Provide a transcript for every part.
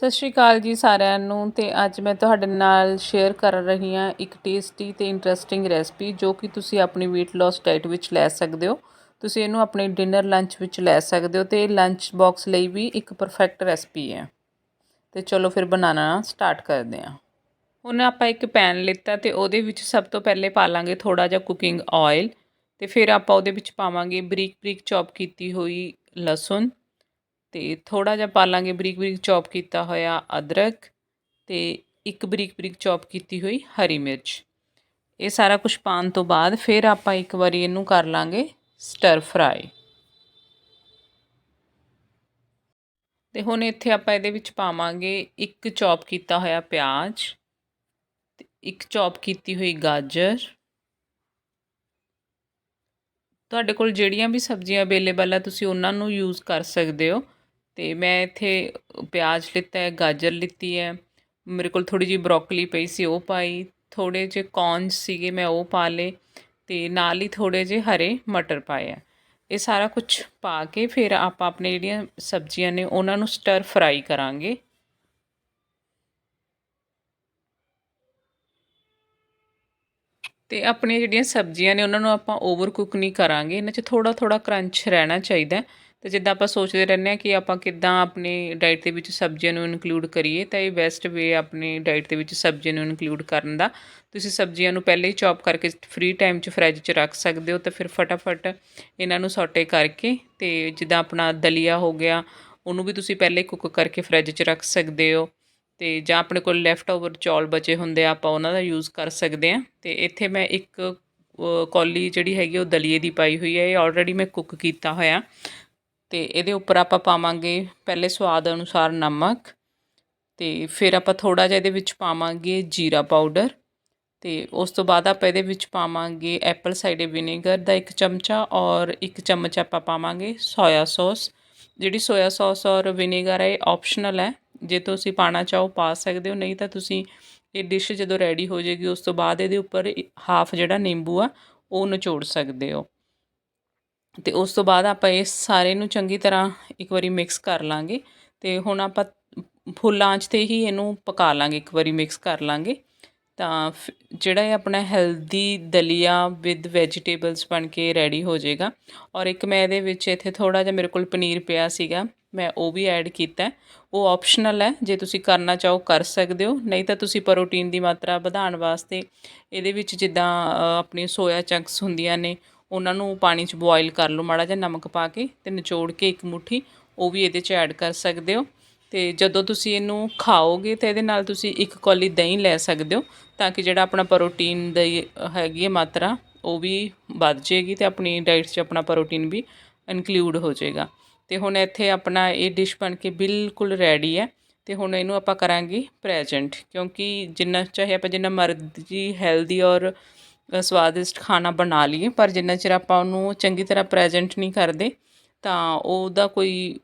ਸਤਿ ਸ਼੍ਰੀ ਅਕਾਲ ਜੀ ਸਾਰਿਆਂ ਨੂੰ ਤੇ ਅੱਜ ਮੈਂ ਤੁਹਾਡੇ ਨਾਲ ਸ਼ੇਅਰ ਕਰ ਰਹੀ ਹਾਂ ਇੱਕ ਟੇਸਟੀ ਤੇ ਇੰਟਰਸਟਿੰਗ ਰੈਸਪੀ ਜੋ ਕਿ ਤੁਸੀਂ ਆਪਣੀ weight loss ਡਾਈਟ ਵਿੱਚ ਲੈ ਸਕਦੇ ਹੋ। ਤੁਸੀਂ ਇਹਨੂੰ ਆਪਣੇ ਡਿਨਰ ਲੰਚ ਵਿੱਚ ਲੈ ਸਕਦੇ ਹੋ ਤੇ ਲੰਚ ਬਾਕਸ ਲਈ ਵੀ ਇੱਕ ਪਰਫੈਕਟ ਰੈਸਪੀ ਹੈ। ਤੇ ਚਲੋ ਫਿਰ ਬਣਾਉਣਾ ਸਟਾਰਟ ਕਰਦੇ ਹਾਂ। ਹੁਣ ਆਪਾਂ ਇੱਕ ਪੈਨ ਲਿੱਤਾ ਤੇ ਉਹਦੇ ਵਿੱਚ ਸਭ ਤੋਂ ਪਹਿਲੇ ਪਾ ਲਾਂਗੇ ਥੋੜਾ ਜਿਹਾ ਕੁਕਿੰਗ ਆਇਲ ਤੇ ਫਿਰ ਆਪਾਂ ਉਹਦੇ ਵਿੱਚ ਪਾਵਾਂਗੇ ਬਰੀਕ ਬਰੀਕ ਚੌਪ ਕੀਤੀ ਹੋਈ ਲਸਣ। ਅਤੇ ਥੋੜ੍ਹਾ ਜਿਹਾ ਪਾ ਲਾਂਗੇ ਬਰੀਕ ਬਰੀਕ ਚੌਪ ਕੀਤਾ ਹੋਇਆ ਅਦਰਕ ਅਤੇ ਇੱਕ ਬਰੀਕ ਬਰੀਕ ਚੌਪ ਕੀਤੀ ਹੋਈ ਹਰੀ ਮਿਰਚ। ਇਹ ਸਾਰਾ ਕੁਝ ਪਾਣ ਤੋਂ ਬਾਅਦ ਫਿਰ ਆਪਾਂ ਇੱਕ ਵਾਰੀ ਇਹਨੂੰ ਕਰ ਲਾਂਗੇ ਸਟਰ ਫਰਾਈ ਤੇ ਹੁਣ ਇੱਥੇ ਆਪਾਂ ਇਹਦੇ ਵਿੱਚ ਪਾਵਾਂਗੇ ਇੱਕ ਚੌਪ ਕੀਤਾ ਹੋਇਆ ਪਿਆਜ਼ ਤੇ ਇੱਕ ਚੌਪ ਕੀਤੀ ਹੋਈ ਗਾਜਰ। ਤੁਹਾਡੇ ਕੋਲ ਜਿਹੜੀਆਂ ਵੀ ਸਬਜ਼ੀਆਂ ਅਵੇਲੇਬਲ ਆ, ਤੁਸੀਂ ਉਹਨਾਂ ਨੂੰ ਯੂਜ਼ ਕਰ ਸਕਦੇ ਹੋ। ਅਤੇ ਮੈਂ ਇੱਥੇ ਪਿਆਜ਼ ਲਿੱਤਾ ਗਾਜਰ ਲਿੱਤੀ ਹੈ। ਮੇਰੇ ਕੋਲ ਥੋੜ੍ਹੀ ਜਿਹੀ ਬਰੋਕਲੀ ਪਈ ਸੀ, ਉਹ ਪਾਈ। ਥੋੜ੍ਹੇ ਜਿਹੇ ਕੌਰਨਸ ਸੀਗੇ, ਮੈਂ ਉਹ ਪਾ ਲਏ ਅਤੇ ਨਾਲ ਹੀ ਥੋੜ੍ਹੇ ਜਿਹੇ ਹਰੇ ਮਟਰ ਪਾਏ ਆ। ਇਹ ਸਾਰਾ ਕੁਝ ਪਾ ਕੇ ਫਿਰ ਆਪਾਂ ਆਪਣੇ ਜਿਹੜੀਆਂ ਸਬਜ਼ੀਆਂ ਨੇ, ਉਹਨਾਂ ਨੂੰ ਸਟਰ ਫਰਾਈ ਕਰਾਂਗੇ। ਤੇ ਆਪਣੀਆਂ ਜਿਹੜੀਆਂ ਸਬਜ਼ੀਆਂ ਨੇ, ਉਹਨਾਂ ਨੂੰ ਆਪਾਂ ਓਵਰ ਕੁੱਕ ਨਹੀਂ ਕਰਾਂਗੇ। ਇਹਨਾਂ 'ਚ ਥੋੜਾ ਥੋੜਾ ਕਰੰਚ ਰਹਿਣਾ ਚਾਹੀਦਾ ਤੇ ਜਿੱਦਾਂ ਆਪਾਂ ਸੋਚਦੇ ਰਹਿੰਦੇ ਆ ਕਿ ਆਪਾਂ ਕਿੱਦਾਂ ਆਪਣੀ ਡਾਈਟ ਦੇ ਵਿੱਚ ਸਬਜ਼ੀਆਂ ਨੂੰ ਇਨਕਲੂਡ ਕਰੀਏ, ਤਾਂ ਇਹ ਬੈਸਟ ਵੇ ਆਪਣੀ ਡਾਈਟ ਦੇ ਵਿੱਚ ਸਬਜ਼ੀਆਂ ਨੂੰ ਇਨਕਲੂਡ ਕਰਨ ਦਾ। ਤੁਸੀਂ ਸਬਜ਼ੀਆਂ ਨੂੰ ਪਹਿਲੇ ਹੀ ਚੌਪ ਕਰਕੇ ਫ੍ਰੀ ਟਾਈਮ 'ਚ ਫ੍ਰਿਜ 'ਚ ਰੱਖ ਸਕਦੇ ਹੋ, ਤਾਂ ਫਿਰ ਫਟਾਫਟ ਇਹਨਾਂ ਨੂੰ ਸੌਟੇ ਕਰਕੇ ਤੇ ਜਿੱਦਾਂ ਆਪਣਾ ਦਲੀਆ ਹੋ ਗਿਆ, ਉਹਨੂੰ ਵੀ ਤੁਸੀਂ ਪਹਿਲੇ ਕੁੱਕ ਕਰਕੇ ਫ੍ਰਿਜ 'ਚ ਰੱਖ ਸਕਦੇ ਹੋ ਤੇ ਜਾਂ ਆਪਣੇ ਕੋਲ ਲੈਫਟ ਓਵਰ ਚੌਲ ਬਚੇ ਹੁੰਦੇ ਆ, ਆਪਾਂ ਉਹਨਾਂ ਦਾ ਯੂਜ਼ ਕਰ ਸਕਦੇ ਆ ਤੇ ਇੱਥੇ ਮੈਂ ਇੱਕ ਕੌਲੀ ਜਿਹੜੀ ਹੈਗੀ ਉਹ ਦਲੀਏ ਦੀ ਪਾਈ ਹੋਈ ਹੈ, ਇਹ ਆਲਰੇਡੀ ਮੈਂ ਕੁੱਕ ਕੀਤਾ ਹੋਇਆ। ਅਤੇ ਇਹਦੇ ਉੱਪਰ ਆਪਾਂ ਪਾਵਾਂਗੇ ਪਹਿਲੇ ਸਵਾਦ ਅਨੁਸਾਰ ਨਮਕ ਅਤੇ ਫਿਰ ਆਪਾਂ ਥੋੜ੍ਹਾ ਜਿਹਾ ਇਹਦੇ ਵਿੱਚ ਪਾਵਾਂਗੇ ਜੀਰਾ ਪਾਊਡਰ ਅਤੇ ਉਸ ਤੋਂ ਬਾਅਦ ਆਪਾਂ ਇਹਦੇ ਵਿੱਚ ਪਾਵਾਂਗੇ ਐਪਲ ਸਾਈਡਰ ਵਿਨੇਗਰ ਦਾ ਇੱਕ ਚਮਚਾ ਔਰ ਇੱਕ ਚਮਚ ਆਪਾਂ ਪਾਵਾਂਗੇ ਸੋਇਆ ਸੌਸ। ਜਿਹੜੀ ਸੋਇਆ ਸੌਸ ਔਰ ਵਿਨੇਗਰ ਹੈ ਇਹ ਆਪਸ਼ਨਲ ਹੈ। ਜੇ ਤੁਸੀਂ ਪਾਣਾ ਚਾਹੋ ਪਾ ਸਕਦੇ ਹੋ, ਨਹੀਂ ਤਾਂ ਤੁਸੀਂ ਇਹ ਡਿਸ਼ ਜਦੋਂ ਰੈਡੀ ਹੋ ਜਾਏਗੀ, ਉਸ ਤੋਂ ਬਾਅਦ ਇਹਦੇ ਉੱਪਰ ਹਾਫ ਜਿਹੜਾ ਨਿੰਬੂ ਆ, ਉਹ ਨਿਚੋੜ ਸਕਦੇ ਹੋ। ਅਤੇ ਉਸ ਤੋਂ ਬਾਅਦ ਆਪਾਂ ਇਸ ਸਾਰੇ ਨੂੰ ਚੰਗੀ ਤਰ੍ਹਾਂ ਇੱਕ ਵਾਰੀ ਮਿਕਸ ਕਰ ਲਾਂਗੇ ਅਤੇ ਹੁਣ ਆਪਾਂ ਫੁੱਲ ਆਂਚ ਤੇ ਹੀ ਇਹਨੂੰ ਪਕਾ ਲਾਂਗੇ, ਇੱਕ ਵਾਰੀ ਮਿਕਸ ਕਰ ਲਾਂਗੇ। ਤਾਂ ਜਿਹੜਾ ਇਹ ਆਪਣਾ ਹੈਲਦੀ ਦਲੀਆ ਵਿਦ ਵੈਜੀਟੇਬਲਸ ਬਣ ਕੇ ਰੈਡੀ ਹੋ ਜਾਏਗਾ। ਔਰ ਇੱਕ ਮੈਂ ਇਹਦੇ ਵਿੱਚ ਇੱਥੇ ਥੋੜਾ ਜਿਹਾ ਮੇਰੇ ਕੋਲ ਪਨੀਰ ਪਿਆ ਸੀਗਾ, ਮੈਂ ਉਹ ਵੀ ਐਡ ਕੀਤਾ। ਉਹ ਆਪਸ਼ਨਲ ਹੈ, ਜੇ ਤੁਸੀਂ ਕਰਨਾ ਚਾਹੋ ਕਰ ਸਕਦੇ ਹੋ। ਨਹੀਂ ਤਾਂ ਤੁਸੀਂ ਪ੍ਰੋਟੀਨ ਦੀ ਮਾਤਰਾ ਵਧਾਉਣ ਵਾਸਤੇ ਇਹਦੇ ਵਿੱਚ ਜਿੱਦਾਂ ਆਪਣੀ ਸੋਇਆ ਚੰਕਸ ਹੁੰਦੀਆਂ ਨੇ ਉਹਨਾਂ ਨੂੰ ਪਾਣੀ 'ਚ ਬੋਇਲ ਕਰ ਲਓ, ਮਾੜਾ ਜਿਹਾ ਨਮਕ ਪਾ ਕੇ ਤੇ ਨਿਚੋੜ ਕੇ ਇੱਕ ਮੁਠੀ, ਉਹ ਵੀ ਇਹਦੇ 'ਚ ਐਡ ਕਰ ਸਕਦੇ ਹੋ। ਤੇ ਜਦੋਂ ਤੁਸੀਂ ਇਹਨੂੰ ਖਾਓਗੇ ਤਾਂ ਇਹਦੇ ਨਾਲ ਤੁਸੀਂ ਇੱਕ ਕੌਲੀ ਦਹੀਂ ਲੈ ਸਕਦੇ ਹੋ, ਤਾਂ ਕਿ ਜਿਹੜਾ ਆਪਣਾ ਪ੍ਰੋਟੀਨ ਦੀ ਹੈਗੀ ਹੈ ਮਾਤਰਾ, ਉਹ ਵੀ ਵੱਧ ਜਾਏਗੀ ਤੇ ਆਪਣੀ ਡਾਈਟ 'ਚ ਆਪਣਾ ਪ੍ਰੋਟੀਨ ਵੀ ਇਨਕਲੂਡ ਹੋ ਜਾਏਗਾ। ਤੇ ਹੁਣ ਇੱਥੇ ਆਪਣਾ ਇਹ ਡਿਸ਼ ਬਣ ਕੇ ਬਿਲਕੁਲ ਰੈਡੀ ਹੈ ਤੇ ਹੁਣ ਇਹਨੂੰ ਆਪਾਂ ਕਰਾਂਗੇ ਪ੍ਰੈਜ਼ੈਂਟ ਕਿਉਂਕਿ ਜਿੰਨਾ, ਚਾਹੇ ਆਪਾਂ ਜਿੰਨਾ ਮਰਜ਼ੀ ਹੈਲਦੀ ਔਰ ਸਵਾਦਿਸ਼ਟ ਖਾਣਾ ਬਣਾ ਲਈਏ, ਪਰ ਜਿੰਨਾ ਚਿਰ ਆਪਾਂ ਉਹਨੂੰ ਚੰਗੀ ਤਰ੍ਹਾਂ ਪ੍ਰੈਜ਼ੈਂਟ ਨਹੀਂ ਕਰਦੇ, ਤਾਂ ਉਹਦਾ ਕੋਈ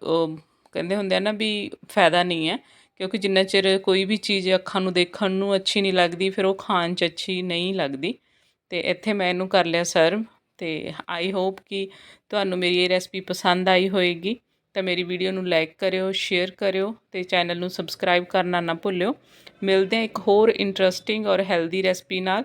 ਕਹਿੰਦੇ ਹੁੰਦੇ ਆ ਨਾ ਵੀ ਫਾਇਦਾ ਨਹੀਂ ਹੈ, ਕਿਉਂਕਿ ਜਿੰਨਾ ਚਿਰ ਕੋਈ ਵੀ ਚੀਜ਼ ਅੱਖਾਂ ਨੂੰ ਦੇਖਣ ਨੂੰ ਅੱਛੀ ਨਹੀਂ ਲੱਗਦੀ, ਫਿਰ ਉਹ ਖਾਣ 'ਚ ਅੱਛੀ ਨਹੀਂ ਲੱਗਦੀ। ਤੇ ਇੱਥੇ ਮੈਂ ਇਹਨੂੰ ਕਰ ਲਿਆ ਸਰਵ ਤੇ ਆਈ ਹੋਪ ਕਿ ਤੁਹਾਨੂੰ ਮੇਰੀ ਇਹ ਰੈਸਪੀ ਪਸੰਦ ਆਈ ਹੋਏਗੀ। ਤਾਂ ਮੇਰੀ ਵੀਡੀਓ ਨੂੰ ਲਾਈਕ ਕਰਿਓ ਸ਼ੇਅਰ ਕਰਿਓ, ਤੇ ਚੈਨਲ ਨੂੰ ਸਬਸਕ੍ਰਾਈਬ ਕਰਨਾ ਨਾ ਭੁੱਲਿਓ। ਮਿਲਦੇ ਹਾਂ ਇੱਕ ਹੋਰ ਇੰਟਰਸਟਿੰਗ ਔਰ ਹੈਲਦੀ ਰੈਸਪੀ ਨਾਲ।